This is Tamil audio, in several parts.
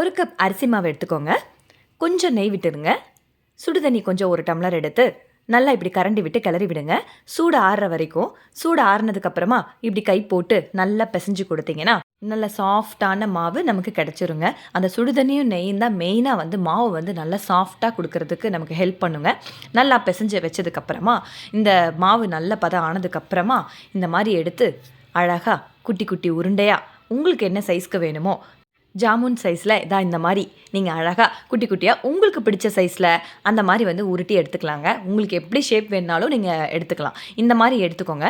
ஒரு கப் அரிசி மாவு எடுத்துக்கோங்க. கொஞ்சம் நெய் விட்டுருங்க சுடு தண்ணி கொஞ்சம் ஒரு டம்ளர் எடுத்து நல்லா இப்படி கரண்டி விட்டு கிளறி விடுங்க. சூடு ஆறுற வரைக்கும் சூடு ஆறுனதுக்கப்புறமா இப்படி கை போட்டு நல்லா பிசைஞ்சு கொடுத்தீங்கன்னா நல்ல சாஃப்டான மாவு நமக்கு கிடச்சிருங்க. அந்த சுடுதண்ணியும் நெய்யும் தான் மெயினாக வந்து மாவு வந்து நல்லா சாஃப்டாக கொடுக்கறதுக்கு நமக்கு ஹெல்ப் பண்ணுங்க. நல்லா பிசைஞ்சு வச்சதுக்கப்புறமா இந்த மாவு நல்ல பதம் ஆனதுக்கப்புறமா இந்த மாதிரி எடுத்து அழகாக குட்டி குட்டி உருண்டையாக உங்களுக்கு என்ன சைஸ்க்கு வேணுமோ ஜாமுன் சைஸில் இதான் இந்த மாதிரி. நீங்கள் அழகாக குட்டி குட்டியாக உங்களுக்கு பிடிச்ச சைஸில் அந்த மாதிரி வந்து உருட்டி எடுத்துக்கலாங்க. உங்களுக்கு எப்படி ஷேப் வேணுனாலும் நீங்கள் எடுத்துக்கலாம். இந்த மாதிரி எடுத்துக்கோங்க.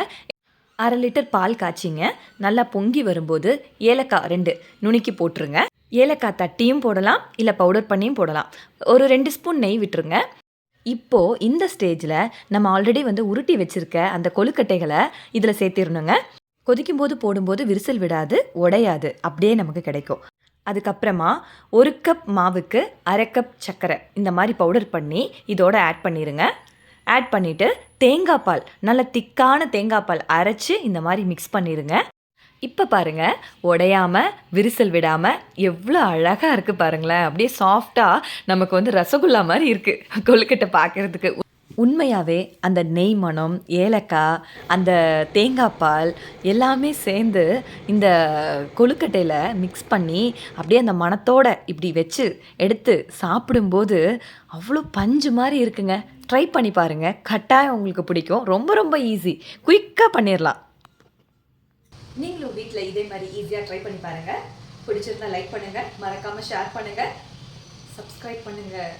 அரை லிட்டர் பால் காய்ச்சிங்க. நல்லா பொங்கி வரும்போது ஏலக்காய் ரெண்டு நுணுக்கி போட்டுருங்க. ஏலக்காய் தட்டியும் போடலாம் இல்லை பவுடர் பண்ணியும் போடலாம். ஒரு ரெண்டு ஸ்பூன் நெய் விட்டுருங்க. இப்போது இந்த ஸ்டேஜில் நம்ம ஆல்ரெடி வந்து உருட்டி வச்சுருக்க அந்த கொழுக்கட்டைகளை இதில் சேர்த்திடணுங்க. கொதிக்கும் போது போடும்போது விரிசல் விடாது உடையாது. அப்படியே நமக்கு கிடைக்கும். அதுக்கப்புறமா ஒரு கப் மாவுக்கு அரை கப் சர்க்கரை இந்த மாதிரி பவுடர் பண்ணி இதோட ஆட் பண்ணிடுங்க ஆட் பண்ணிவிட்டு தேங்காய் பால் நல்ல திக்கான தேங்காய் பால் அரைச்சி இந்த மாதிரி மிக்ஸ் பண்ணிடுங்க இப்போ பாருங்கள் உடையாமல் விரிசல் விடாமல் எவ்வளோ அழகாக இருக்குது பாருங்களேன். அப்படியே சாஃப்டாக நமக்கு வந்து ரசகுல்லா மாதிரி இருக்குது கொழுக்கட்டை பார்க்குறதுக்கு உண்மையாகவே அந்த நெய் மணம் ஏலக்காய் அந்த தேங்காய் பால் எல்லாமே சேர்ந்து இந்த கொழுக்கட்டையில் மிக்ஸ் பண்ணி அப்படியே அந்த மணத்தோட இப்படி வச்சு எடுத்து சாப்பிடும்போது அவ்வளோ பஞ்சு மாதிரி இருக்குங்க. ட்ரை பண்ணி பாருங்கள் கட்டாயம் உங்களுக்கு பிடிக்கும். ரொம்ப ரொம்ப ஈஸி குயிக்காக பண்ணிடலாம் நீங்களும் வீட்டில் இதே மாதிரி ஈஸியாக ட்ரை பண்ணி பாருங்கள் பிடிச்சிருந்தா லைக் பண்ணுங்கள் மறக்காமல் ஷேர் பண்ணுங்கள் சப்ஸ்கிரைப் பண்ணுங்கள்